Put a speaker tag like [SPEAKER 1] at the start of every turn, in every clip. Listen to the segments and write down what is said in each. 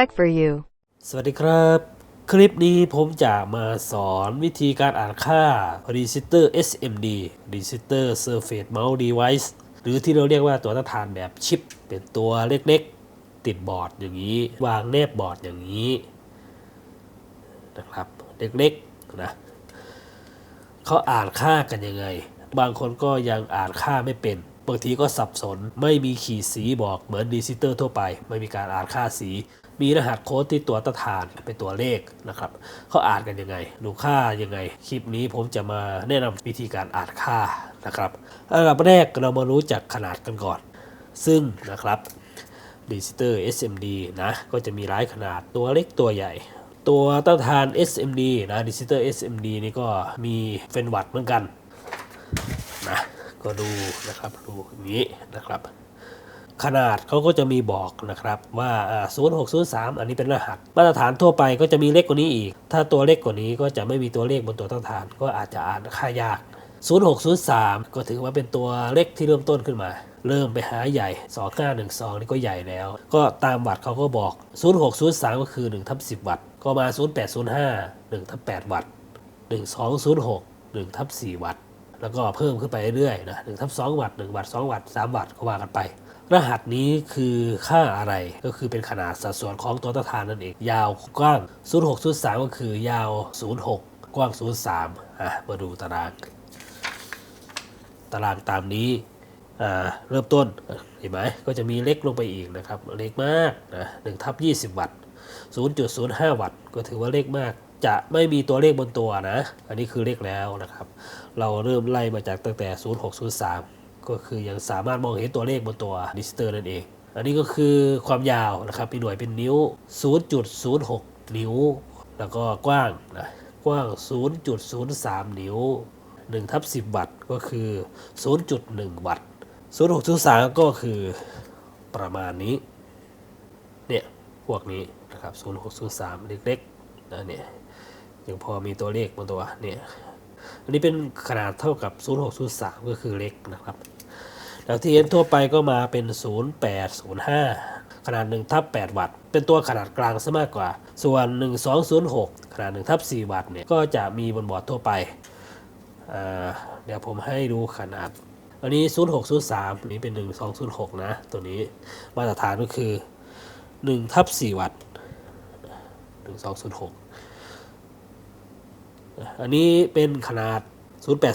[SPEAKER 1] Tech for You.
[SPEAKER 2] สวัสดีครับ คลิปนี้ผมจะมาสอนวิธีการอ่านค่า Resistor SMD Resistor Surface Mount Device หรือที่เราเรียกว่าตัวต้านทานแบบชิป เป็นตัวเล็กๆ ติดบอร์ดอย่างนี้ วางแนบบอร์ดอย่างนี้นะครับเล็กๆนะเขาอ่านค่ากันยังไง บางคนก็ยังอ่านค่าไม่เป็น บางทีก็สับสน ไม่มีขีดสีบอกเหมือนดีซิเตอร์ทั่วไป ไม่มีการอ่านค่าสี มีรหัสโค้ดที่ตัวต้านทานเป็นตัวเลขนะครับเขาอ่านกันยังไง ดูค่ายังไง คลิปนี้ผมจะมาแนะนำวิธีการอ่านค่านะครับอันดับแรกเรามารู้จักขนาดกันก่อน ซึ่งนะครับดีซิเตอร์ SMD นะก็จะมีหลายขนาดตัวเล็กตัวใหญ่ตัวต้านทาน SMD นะดีซิเตอร์ SMD นี่ก็มีเฟนวัตเหมือนกันนะ ก็ดูนะครับดูอย่างนี้นะครับ ขนาดเขาก็จะมีบอกนะครับว่า0603 อันนี้เป็นรหัส มาตรฐานทั่วไปก็จะมีเล็กกว่านี้อีก ถ้าตัวเล็กกว่านี้ก็จะไม่มีตัวเลขบนตัวต้านทาน ก็อาจจะอ่านค่ายาก 0603 ก็ถือว่าเป็นตัวเล็กที่เริ่มต้นขึ้นมาเริ่มไปหาใหญ่ 2512 นี่ก็ใหญ่แล้ว ก็ตามวัตต์เขาก็บอก 0603 ก็คือ1ทับ10 วัตต์ ก็มา 0805 1ทับ8วัตต์ 1206 1ทับ4วัตต์ แล้วก็เพิ่มขึ้นไปเรื่อยๆนะ1ทับ2วัตต์1วัตต์2วัตต์3วัตต์ก็ว่ากันไป รหัสนี้คือค่าอะไรก็คือเป็นขนาดสัดส่วนของตัวต้านทานนั่นเอง ยาวกว้าง 06 03 ก็คือยาว 06 กว้าง 03อะมาดูตาราง ตารางตามนี้อ่าเริ่มต้นเห็นไหมก็จะมีเล็กลงไปอีกนะครับ เล็กมากนะ1ทับ20วัตต์0.05วัตต์ก็ถือว่าเล็กมาก จะไม่มีตัวเลขบนตัวนะ อันนี้คือเลขแล้วนะครับ เราเริ่มไล่มาจากตั้งแต่ 0603 ก็คือยังสามารถมองเห็นตัวเลขบนตัวดิสเตอร์นั่นเอง อันนี้ก็คือความยาวนะครับมีหน่วยเป็นนิ้ว 0.06 นิ้ว แล้วก็กว้างนะกว้าง 0.03 นิ้ว1ทับ10 วัตต์ก็คือ 0.1 วัตต์0603 ก็คือประมาณนี้ เนี่ย พวกนี้นะครับ0603 เล็กๆ นะเนี่ยยังพอมีตัวเลขบนตัวเนี่ยอันนี้เป็นขนาดเท่ากับ 0603 ก็คือเล็กนะครับ แล้วที่เห็นทั่วไปก็มาเป็น 0805 ขนาด1ทับ8วัตต์ เป็นตัวขนาดกลางซะมากกว่า ส่วน 1206 ขนาด1ทับ4วัตต์เนี่ย ก็จะมีบนบอร์ดทั่วไปเดี๋ยวผมให้ดูขนาด อันนี้ 0603อันนี้เป็น 1206 นะ ตัวนี้มาตรฐานก็คือ1ทับ4วัตต์1206 อันนี้เป็นขนาด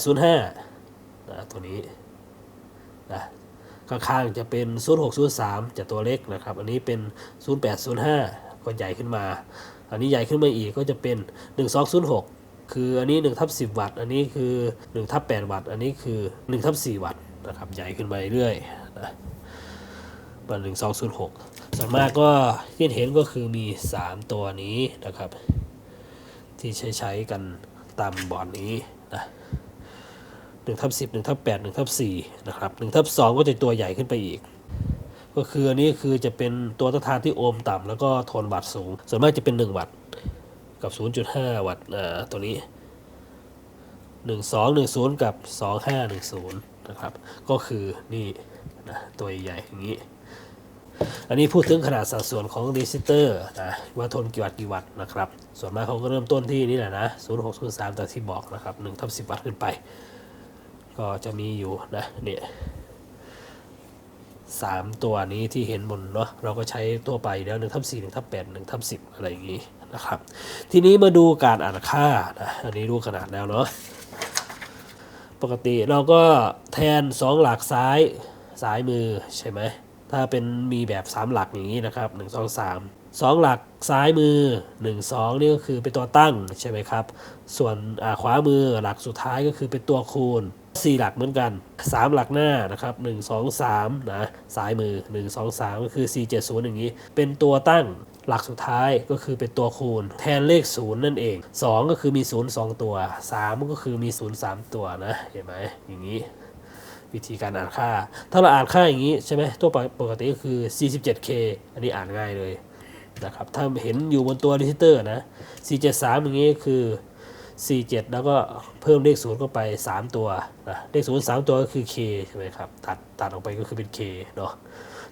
[SPEAKER 2] 0805นะตัวนี้นะข้างๆจะเป็น 0603 จะตัวเล็กนะครับ อันนี้เป็น 0805 ก็ใหญ่ขึ้นมา อันนี้ใหญ่ขึ้นมาอีกก็จะเป็น 1206 คืออันนี้1ทับ10 วัตต์ อันนี้คือ1ทับ8วัตต์ อันนี้คือ1ทับ4วัตต์นะครับ ใหญ่ขึ้นไปเรื่อยนะเป็น1206ส่วนมากก็ที่เห็นก็คือมี 3 ตัวนี้นะครับ ที่ใช้ใช้กัน ตามบอร์ดนี้นะหนึ่งทับสิบหนึ่งทับแปดหนึ่งทับสี่นะครับหนึ่งทับสองก็จะตัวใหญ่ขึ้นไปอีก ก็คืออันนี้คือจะเป็นตัวต้านทานที่โอห์มต่ำแล้วก็ทนวัตต์สูง ส่วนมากจะเป็น 1 วัตต์กับ 0.5 วัตต์อ่าตัวนี้ 1210 กับ 2510 นะครับ ก็คือนี่นะตัวใหญ่ๆอย่างนี้ อันนี้พูดถึงขนาดสัดส่วนของรีซิสเตอร์นะว่าทนกี่วัตต์กี่วัตต์นะครับ ส่วนมากเขาก็เริ่มต้นที่นี่แหละนะ0603แต่ที่บอกนะครับ1ทับ10วัตต์ขึ้นไป ก็จะมีอยู่นะเนี่ยสามตัวนี้ที่เห็นบนเนาะเราก็ใช้ทั่วไปแล้ว1ทับ4 1ทับ8 1ทับ10อะไรอย่างนี้นะครับ ทีนี้มาดูการอ่านค่านะอันนี้รู้ขนาดแล้วเนาะปกติเราก็แทน2หลักซ้ายซ้ายมือใช่ไหมถ้าเป็นมีแบบ3หลักอย่างนี้นะครับ1 2 3 2 หลักซ้ายมือ 1 2 นี่ก็คือเป็นตัวตั้งใช่ไหมครับ ส่วนขวามือหลักสุดท้ายก็คือเป็นตัวคูณ 4 หลักเหมือนกัน 3 หลักหน้านะครับ 1 2 3 นะซ้ายมือ 1 2 3 ก็คือ 4 7 0 อย่างนี้ เป็นตัวตั้งหลักสุดท้ายก็คือเป็นตัวคูณ แทนเลข 0 นั่นเอง 2 ก็คือมี 0 2 ตัว 3 ก็คือมี 0 3 ตัวนะ เห็นไหมอย่างนี้วิธีการอ่านค่า ถ้าเราอ่านค่าอย่างนี้ใช่ไหมตัวปกติก็คือ 47k อันนี้อ่านง่ายเลย นะครับถ้าเห็นอยู่บนตัวรีจิเตอร์นะ 473 อย่างนี้คือ 47 แล้วก็เพิ่มเลข0เข้าไป 3 ตัวนะเลข0 3ตัวก็คือ k ใช่ไหมครับตัดตัดออกไปก็คือเป็น k เนาะ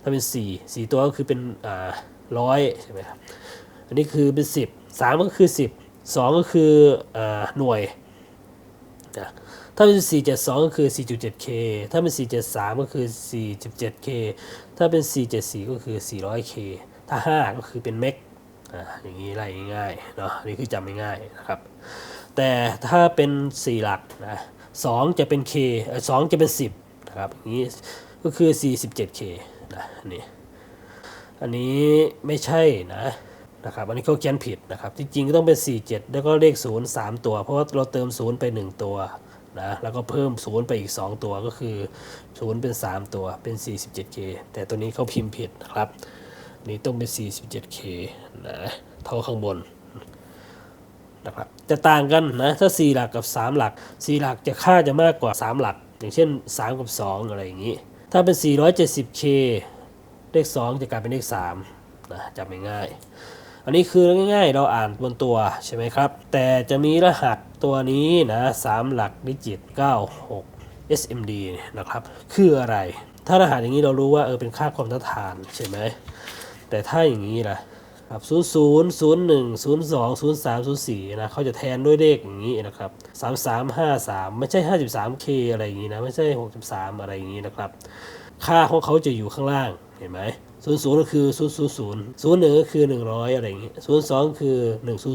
[SPEAKER 2] ถ้าเป็น 4 4 ตัวก็คือเป็นอ่าร้อยใช่ไหมครับอันนี้คือเป็น 10 3 ก็คือ 10 2 ก็คืออาหน่วยนะถ้าเป็น 472 ก็คือ 4.7K ถ้าเป็น 473 ก็คือ 4.7K ถ้าเป็น 474 ก็คือ 400K ถ้า 5 ก็คือเป็นเมกอ่าอย่างนี้ไล่ง่ายเนาะนี่คือจำง่ายนะครับ แต่ถ้าเป็น 4 หลักนะ2จะเป็น K เอ่อ2จะเป็น 10นะครับอย่างนี้ก็คือ 47K นะนี่อันนี้ไม่ใช่นะนะครับอันนี้เขาเขียนผิดนะครับจริงๆก็ต้องเป็น 47 แล้วก็เลข 0 3 ตัว เพราะว่าเราเติม 0 ไป 1 ตัวนะแล้วก็เพิ่ม 0 ไปอีก 2 ตัวก็คือ 0 เป็น 3 ตัวเป็น 47K แต่ตัวนี้เขาพิมพ์ผิดนะครับ นี่ต้องเป็น 47K นะเท่าข้างบนนะครับจะต่างกันนะถ้า 4 หลักกับ 3 หลัก 4 หลักจะค่าจะมากกว่า 3 หลัก อย่างเช่น 3 กับ 2 อะไรอย่างนี้ ถ้าเป็น 470K เลข 2 จะกลายเป็นเลข3นะจำง่ายๆอันนี้คือง่ายๆ เราอ่านบนตัวใช่ไหมครับ แต่จะมีรหัสตัวนี้นะ 3 หลักดิจิต 96 SMD นะครับ คืออะไร ถ้ารหัสอย่างนี้เรารู้ว่าเออเป็นค่าความต้านทานใช่ไหม แต่ถ้าอย่างนี้ล่ะครับ0 0 0 1 0 2 0 3 0 4นะเขาจะแทนด้วยเลขอย่างนี้นะครับ 3 3 5 3 ไม่ใช่ 53K อะไรอย่างนี้นะ ไม่ใช่ 63 อะไรอย่างนี้นะครับ ค่าของเขาจะอยู่ข้างล่าง เห็นไหม0 0ก็คือ0 0 0 0 1ก็คือ 100 อะไรอย่างนี้0 2คือ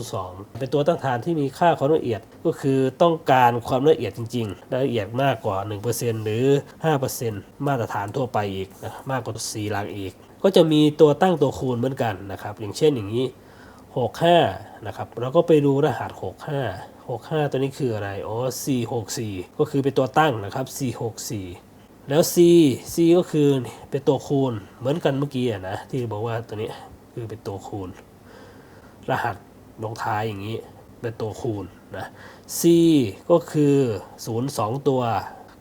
[SPEAKER 2] 102 เป็นตัวตั้งฐานที่มีค่าความละเอียดก็คือต้องการความละเอียดจริงๆละเอียดมากกว่า 1%หรือ 5%มาตรฐานทั่วไปอีกนะมากกว่า4หลักอีก ก็จะมีตัวตั้งตัวคูณเหมือนกันนะครับ อย่างเช่นอย่างนี้ 65 นะครับเราก็ไปดูรหัส 65 65 ตัวนี้คืออะไรอ๋อ464 ก็คือเป็นตัวตั้งนะครับ 464 แล้ว C C ก็คือเป็นตัวคูณเหมือนกันเมื่อกี้นะที่บอกว่าตัวนี้คือเป็นตัวคูณ รหัสลงท้ายอย่างนี้เป็นตัวคูณนะ C ก็คือ 0 2 ตัว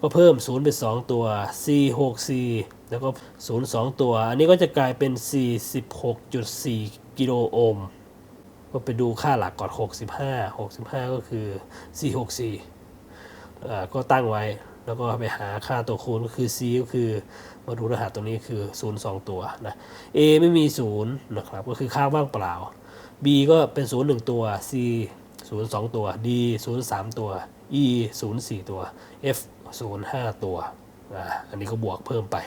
[SPEAKER 2] ก็เพิ่ม 0 เป็น 2 ตัว C 6 C แล้วก็ 0 2 ตัว อันนี้ก็จะกลายเป็น 46.4 กิโลโอห์มก็ไปดูค่าหลักก่อน 65 65 ก็คือ464อ่าก็ตั้งไว้แล้วก็ไปหาค่าตัวคูณก็คือ C ก็คือมาดูรหัสตัวนี้คือ 0 2 ตัวนะ A ไม่มี 0 นะครับ ก็คือค่าว่างเปล่า B ก็เป็น 0 1 ตัว C 0 2 ตัว D 0 3 ตัว E 0 4 ตัว F 0 5ตัวอ่าอันนี้ก็บวกเพิ่มไป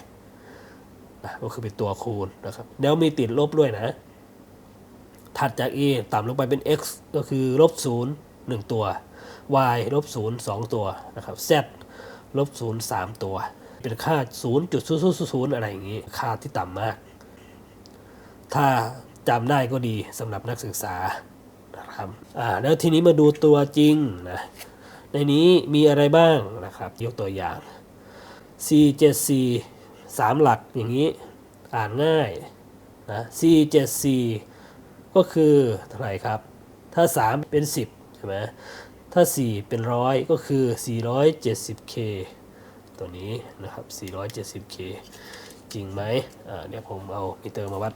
[SPEAKER 2] นะก็คือเป็นตัวคูณนะครับแล้วมีติดลบด้วยนะ ถัดจาก a ต่ำลงไปเป็น x ก็คือลบ0 1 ตัว y ลบ0 2 ตัวนะครับ z ลบ0 3 ตัว เป็นค่า 0.000อะไรอย่างนี้ ค่าที่ต่ำมาก ถ้าจำได้ก็ดีสำหรับนักศึกษานะครับอ่าแล้วทีนี้มาดูตัวจริงนะ ในนี้มีอะไรบ้างนะครับ ยกตัวอย่าง C 7 C 3หลักอย่างนี้อ่านง่ายนะ C 7 C ก็คือเท่าไหร่ครับ ถ้า 3 เป็น 10 ใช่ไหมถ้า 4 เป็นร้อยก็คือ 470K ตัวนี้นะครับ 470K จริงไหมอ่าเดี๋ยวผมเอามิเตอร์มาวัด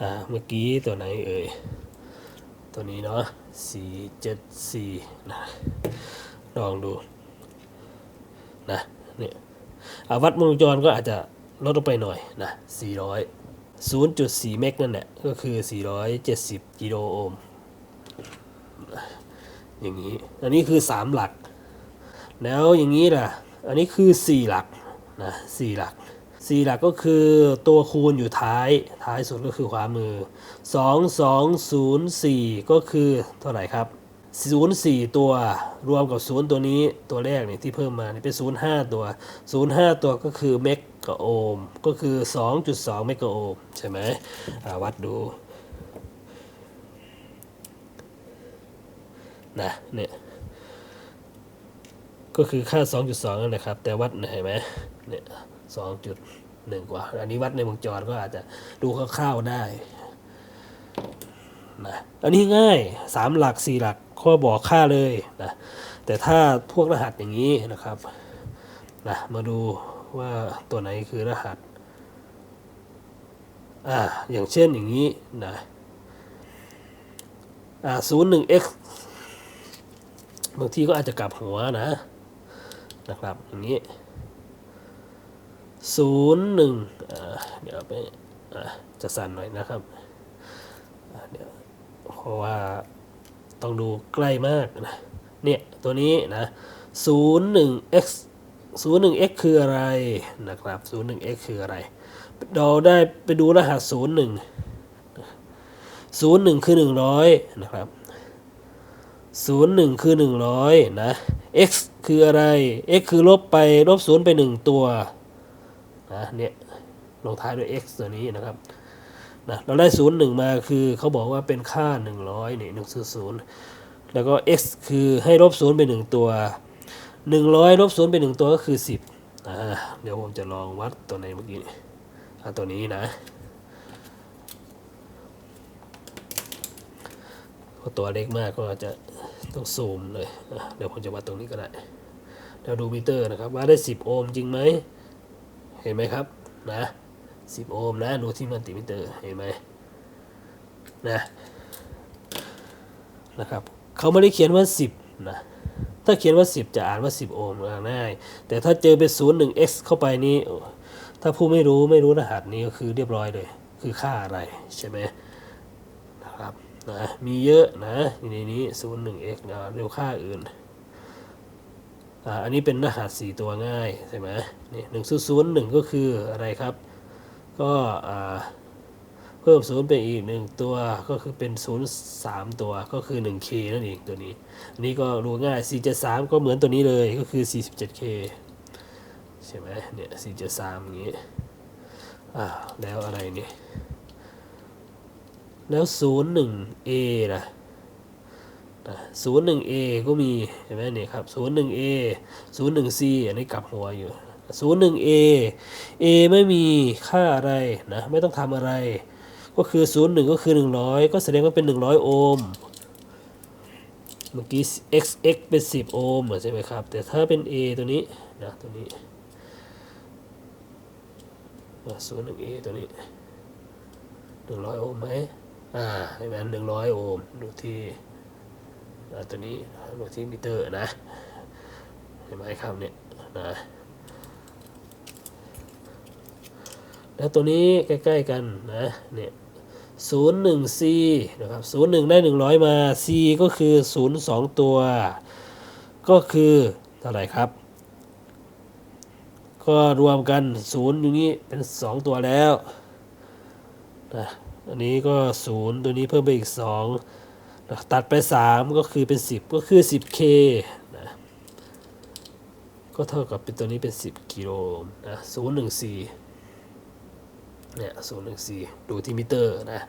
[SPEAKER 2] อ่าเมื่อกี้ตัวไหนเอ่ย ตัวนี้เนาะ474นะลองดูนะเนี่ยอ่าวัดวงจรก็อาจจะลดลงไปหน่อยนะ400 0.4 เมกนั่นแหละก็คือ 470 กิโลโอห์มอย่างนี้ อันนี้คือ 3 หลัก แล้วอย่างนี้ล่ะ อันนี้คือ 4 หลักนะ4หลัก 4หลักก็คือตัวคูณอยู่ท้ายท้ายสุดก็คือขวามือ 2 2 0 4 ก็คือเท่าไหร่ครับ 0 4 ตัวรวมกับ 0 ตัวนี้ตัวแรกเนี่ยที่เพิ่มมาเนี่ยเป็น 0 5 ตัว 0 5 ตัวก็คือเมกะโอห์มก็คือ 2.2 เมกะโอห์มใช่ไหมวัดดูนะเนี่ยก็คือค่า 2.2 นั่นแหละครับ แต่วัดเห็นไหมเนี่ย 2.1 กว่า อันนี้วัดในวงจรก็อาจจะดูคร่าวๆได้นะอันนี้ง่าย 3 หลัก 4 หลักข้อบอกค่าเลยนะแต่ถ้าพวกรหัสอย่างนี้นะครับนะมาดูว่าตัวไหนคือรหัสอ่าอย่างเช่นอย่างนี้นะอ่า 01x บางทีก็อาจจะกลับหัวนะนะครับอย่างนี้ ศูนย์หนึ่งเดี๋ยวไปจะสั่นหน่อยนะครับเดี๋ยวเพราะว่าต้องดูใกล้มากนะ เนี่ย ตัวนี้นะศูนย์หนึ่ง x ศูนย์หนึ่ง x คืออะไรนะครับศูนย์หนึ่ง x คืออะไร เราได้ไปดูรหัสศูนย์หนึ่งศูนย์หนึ่งคือหนึ่งร้อยนะครับศูนย์หนึ่งคือหนึ่งร้อยนะ x คืออะไร x คือลบไปลบศูนย์ไปหนึ่งตัว นะเนี่ยลงท้ายด้วย x ตัวนี้นะครับนะเราได้ศูนย์หนึ่งมาคือเขาบอกว่าเป็นค่าหนึ่งร้อยนี่หนึ่งศูนย์แล้วก็ x คือให้ลบศูนย์ไปหนึ่งตัวหนึ่งร้อยลบศูนย์ไปหนึ่งตัวก็คือสิบอ่าเดี๋ยวผมจะลองวัดตัวในเมื่อกี้ตัวนี้นะพราะตัวเล็กมากก็จะต้องซูมเลย เดี๋ยวผมจะวัดตรงนี้ก็ได้เราดูมิเตอร์นะครับ ว่าได้ 10 โอห์มจริงไหม ห็นไหมครับนะ10 โอห์มนะดูที่มัลติมิเตอร์เห็นไหมนะนะครับเขาไม่ได้เขียนว่า 10นะถ้าเขียนว่า 10 จะอ่านว่า 10 โอห์มง่ายแต่ถ้าเจอเป็น 0 1 x เข้าไปนี้ถ้าผู้ไม่รู้ไม่รู้รหัสนี้ก็คือเรียบร้อยเลย คือค่าอะไรใช่ไหมนะครับนะมีเยอะนะในนี้ 0 1 x นะเร็วค่าอื่น อันนี้เป็นรหัสสี่ตัวง่ายใช่ไหมนี่หนึ่งศูนย์ศูนย์หนึ่งก็คืออะไรครับ ก็เพิ่มศูนย์ไปอีกหนึ่งตัวก็คือเป็นศูนย์สามตัวก็คือหนึ่งเคนั่นเองตัวนี้ อันนี้ก็รู้ง่ายสี่เจ็ดสามก็เหมือนตัวนี้เลยก็คือสี่สิบเจ็ดเคใช่ไหมเนี่ยสี่เจ็ดสามอย่างนี้อ่าแล้วอะไรนี่แล้วศูนย์หนึ่งเอล่ะ ศูนย์หนึ่ง A ก็มีเห็นไหมเนี่ยครับศูนย์หนึ่ง A ศูนย์หนึ่ง C อันนี้กลับหัวอยู่ศูนย์หนึ่ง A A ไม่มีค่าอะไรนะไม่ต้องทำอะไร ก็คือศูนย์หนึ่งก็คือหนึ่งร้อยก็แสดงว่าเป็นหนึ่งร้อยโอห์มเมื่อกี้ x x เป็นสิบโอห์มใช่ไหมครับ แต่ถ้าเป็น A ตัวนี้นะตัวนี้ศูนย์หนึ่ง A ตัวนี้หนึ่งร้อยโอห์มไหมอ่าเห็นไหมหนึ่งร้อยโอห์มดูที่ ตัวนี้โลทิมิเตอร์นะเห็นไหมครับเนี่ยนะแล้วตัวนี้ใกล้ๆกันนะเนี่ยศูนย์หนึ่ง C นะครับศูนย์หนึ่งได้หนึ่งร้อยมา C ก็คือศูนย์สองตัว ก็คือเท่าไหร่ครับ ก็รวมกันศูนย์อยู่นี้เป็นสองตัวแล้วนะอันนี้ก็ศูนย์ตัวนี้เพิ่มไปอีกสอง ตัดไป 3 ก็คือเป็น 10 ก็คือ 10K นะก็เท่ากับเป็นตัวนี้เป็น 10 กิโลนะ014เนี่ย014ดูที่มิเตอร์นะ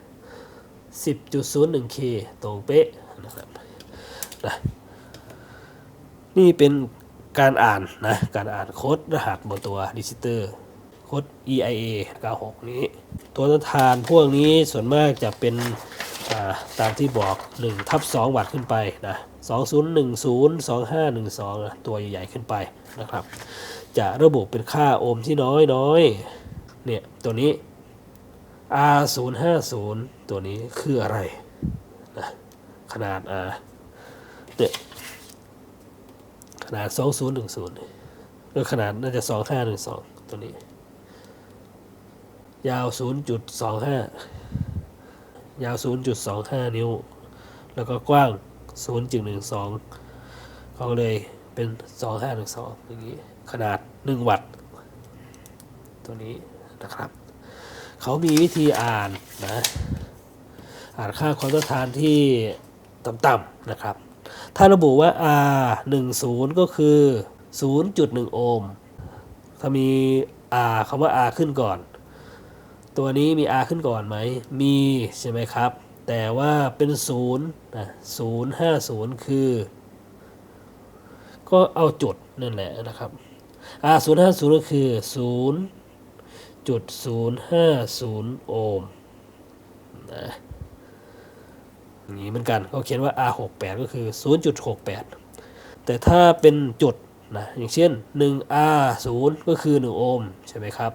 [SPEAKER 2] 10.01K ตรงเป๊ะนะครับนะนี่เป็นการอ่านนะ การอ่านโค้ดรหัสบนตัวดิจิเตอร์โค้ด EIA 96 นี้ ตัวต้านทานพวกนี้ส่วนมากจะเป็น ตามที่บอก1ทับ2วัตต์ขึ้นไปนะ2010 2512นะตัวใหญ่ๆขึ้นไปนะครับ จะระบุเป็นค่าโอห์มที่น้อยน้อยเนี่ยตัวนี้ R050 ตัวนี้คืออะไรนะขนาด R เนี่ยขนาด 2010ก็ขนาดน่าจะ 2512 ตัวนี้ ยาว 0.25 ยาว 0.25 นิ้ว แล้วก็กว้าง 0.12 เขาเลยเป็น 2512 อย่างนี้ ขนาด 1 วัตต์ ตัวนี้นะครับ เขามีวิธีอ่านนะ อ่านค่าความต้านทานที่ต่ำๆนะครับ ถ้าระบุว่า R 1 0ก็คือ 0.1 โอห์ม ถ้ามี R คำว่า R ขึ้นก่อน ตัวนี้มี R ขึ้นก่อนไหม มีใช่ไหมครับ แต่ว่าเป็น0นะ050คือ ก็เอาจุดนั่นแหละนะครับ R 050ก็คือ0.050โอห์มนะอย่างนี้เหมือนกันเขาเขียนว่า R 68ก็คือ 0.68 แต่ถ้าเป็นจุดนะอย่างเช่น 1R 0ก็คือ 1 โอห์มใช่ไหมครับ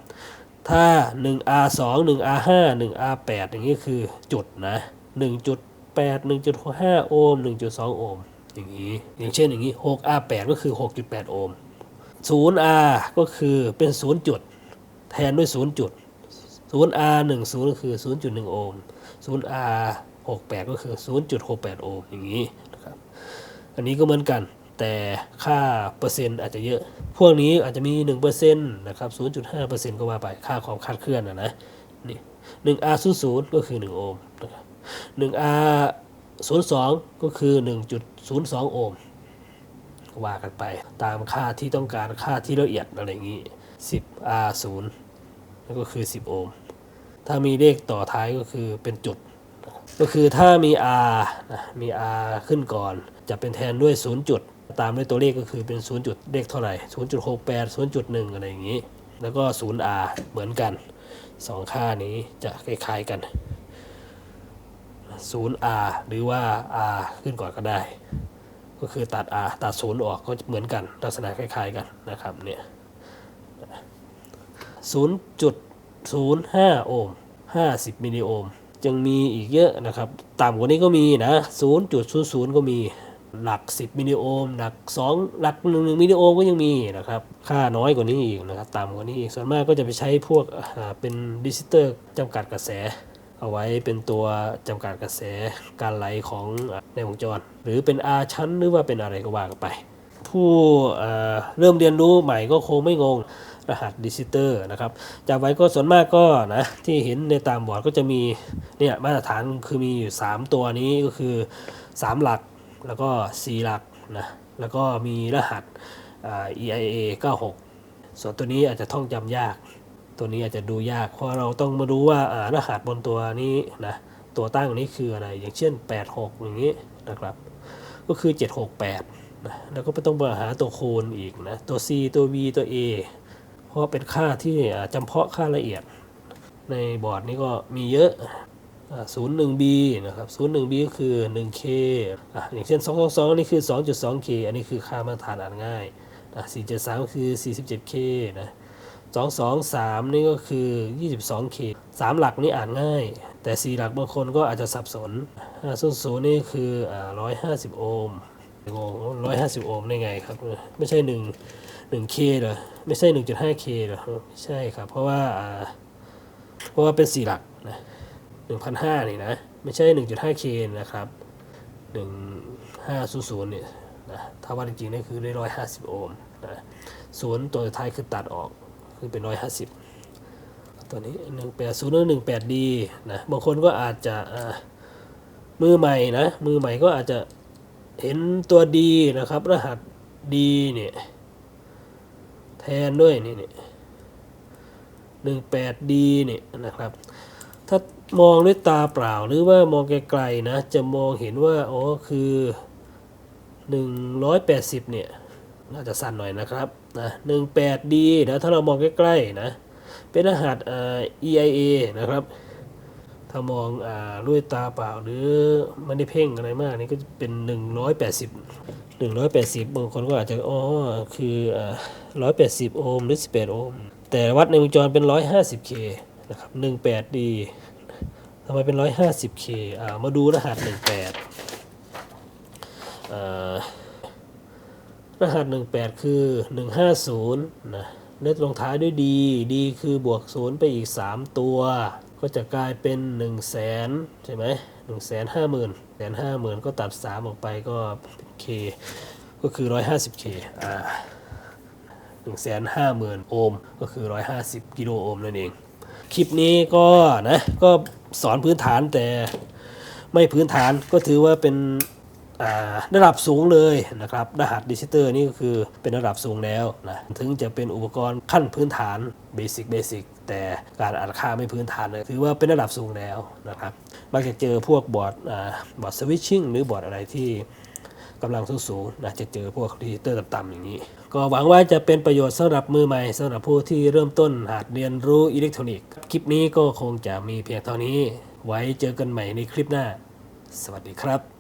[SPEAKER 2] ถ้า 1R 2 1R 5 1R 8 อย่างนี้คือจุดนะ 1.8 1.5 โอห์ม1.2 โอห์มอย่างนี้ อย่างเช่นอย่างนี้ 6R 8 ก็คือ 6.8 โอห์มศูนย์ R ก็คือเป็นศูนย์จุด แทนด้วยศูนย์จุดศูนย์ R หนึ่งศูนย์ก็คือศูนย์จุดหนึ่งโอห์มศูนย์ R หกแปดก็คือศูนย์จุดหกแปดโอห์มอย่างนี้นะครับ อันนี้ก็เหมือนกัน แต่ค่าเปอร์เซ็นต์อาจจะเยอะ พวกนี้อาจจะมี 1%นะครับ 0.5%ก็ว่าไป ค่าความคลาดเคลื่อนนะนะ นี่ 1R 0 0ก็คือ 1 โอห์มนะครับ 1R 0 2ก็คือ 1.02 โอห์มว่ากันไปตามค่าที่ต้องการค่าที่ละเอียดอะไรอย่างนี้ 10R 0นั่นก็คือ 10 โอห์ม ถ้ามีเลขต่อท้ายก็คือเป็นจุด ก็คือถ้ามี R นะมี R ขึ้นก่อน จะเป็นแทนด้วย 0 จุด ตามด้วยตัวเลขก็คือเป็น 0 จุดเลขเท่าไหร่ 0.68 0.1 อะไรอย่างนี้ แล้วก็ 0R เหมือนกัน 2 ค่านี้จะคล้ายๆกัน 0R หรือว่า R ขึ้นก่อนก็ได้ ก็คือตัด R ตัด 0 ออกก็เหมือนกันลักษณะคล้ายๆกันนะครับเนี่ย0.05 โอห์ม 50 มิลลิโอห์มยังมีอีกเยอะนะครับ ต่ำกว่านี้ก็มีนะ 0.00 ก็มี หลัก 10 มิลลิโอห์มหลัก 2 หลัก1มิลลิโอห์มก็ยังมีนะครับ ค่าน้อยกว่านี้อีกนะครับต่ำกว่านี้อีก ส่วนมากก็จะไปใช้พวกเป็นดิจิเตอร์จำกัดกระแส เอาไว้เป็นตัวจำกัดกระแสการไหลของในวงจร หรือเป็น R ชั้นหรือว่าเป็นอะไรก็ว่ากันไป ผู้เอ่อเริ่มเรียนรู้ใหม่ก็คงไม่งงรหัสดิจิเตอร์นะครับจากไว้ก็ส่วนมากก็นะที่เห็นในตามบอร์ดก็จะมีเนี่ยมาตรฐานคือมีอยู่ 3 ตัวนี้ก็คือ 3 หลัก แล้วก็ 4 หลักนะแล้วก็มีรหัส EIA 96 ส่วนตัวนี้อาจจะท่องจำยาก ตัวนี้อาจจะดูยาก เพราะเราต้องมาดูว่ารหัสบนตัวนี้นะตัวตั้งนี้คืออะไร อย่างเช่น 86 อย่างนี้นะครับ ก็คือ 768นะแล้วก็ไม่ต้องมาหาตัวคูณอีกนะ ตัว C ตัว V ตัว A เพราะเป็นค่าที่จำเพาะค่าละเอียด ในบอร์ดนี้ก็มีเยอะ 01B นะครับ 01B ก็คือ 1K อะอย่างเช่น 222นี่คือ 2.2K อันนี้คือค่ามาตรฐานอ่านง่ายอะ473 ก็คือ 47K นะ223 นี่ก็คือ 22K 3 หลักนี่อ่านง่าย แต่ 4 หลักบางคนก็อาจจะสับสน500นี่คืออ่า150 โอห์มงง150 โอห์มได้ไงครับ ไม่ใช่ 1 1K เหรอไม่ใช่ 1.5K เหรอไม่ใช่ครับ เพราะว่าอ่าเพราะว่าเป็น 4 หลักนะ 1,500นี่นะ ไม่ใช่ 1.5K นะครับ 1500เนี่ยนะถ้าว่าจริงๆนี่คือได้ 150 โอห์มนะศูนย์ตัวท้ายคือตัดออก คือเป็น 150 ตัวนี้ 180หรือ 18D นะ บางคนก็อาจจะมือใหม่นะ มือใหม่ก็อาจจะเห็นตัว D นะครับ รหัส D เนี่ย แทนด้วยนี่นี่หนึ่งแปดดีเนี่ยนะครับ ถ้า มองด้วยตาเปล่าหรือว่ามองไกลๆนะ จะมองเห็นว่าอ๋อคือหนึ่งร้อยแปดสิบเนี่ย น่าจะสั้นหน่อยนะครับนะหนึ่งแปดดีนะถ้าเรามองใกล้ๆนะ เป็นรหัส EIA นะครับ ถ้ามองอ่าด้วยตาเปล่าหรือไม่ได้เพ่งอะไรมากนี่ก็จะเป็น 180 180 บางคนก็อาจจะอ๋อคืออ่า180 โอห์มหรือ 18 โอห์มแต่วัดในวงจรเป็น 150K นะครับ 18D ทำไมเป็น 150K อ่ามาดูรหัส 18อ่ารหัส 18 คือ 150 นะเลขลงท้ายด้วย D D คือบวก 0 ไปอีก 3 ตัว ก็จะกลายเป็น 1 0 0 0 0แสนใช่ไหม1 5 0 0 0 0แสนห้าหมื่นก็ตัด 3 ออกไปก็เป็น K ก็คือ 150K อ่า1 5 0 0 0 0โอห์มก็คือ 150 กิโลโอห์มนั่นเอง คลิปนี้ก็นะก็ สอนพื้นฐานแต่ไม่พื้นฐานก็ถือว่าเป็นระดับสูงเลยนะครับรหัสดิจิเตอร์นี่ก็คือเป็นระดับสูงแล้วนะถึงจะเป็นอุปกรณ์ขั้นพื้นฐานเบสิกเบสิกแต่การอ่านค่าไม่พื้นฐานเลยถือว่าเป็นระดับสูงแล้วนะครับมักจะเจอพวกบอร์ดอบอร์ดสวิตชิ่งหรือบอร์ดอะไรที่กำลังสูงๆนะจะเจอพวกดิจิเตอร์ต่ำๆอย่างนี้ ก็หวังว่าจะเป็นประโยชน์สำหรับมือใหม่สำหรับผู้ที่เริ่มต้นหัดเรียนรู้อิเล็กทรอนิกส์ คลิปนี้ก็คงจะมีเพียงเท่านี้ ไว้เจอกันใหม่ในคลิปหน้า สวัสดีครับ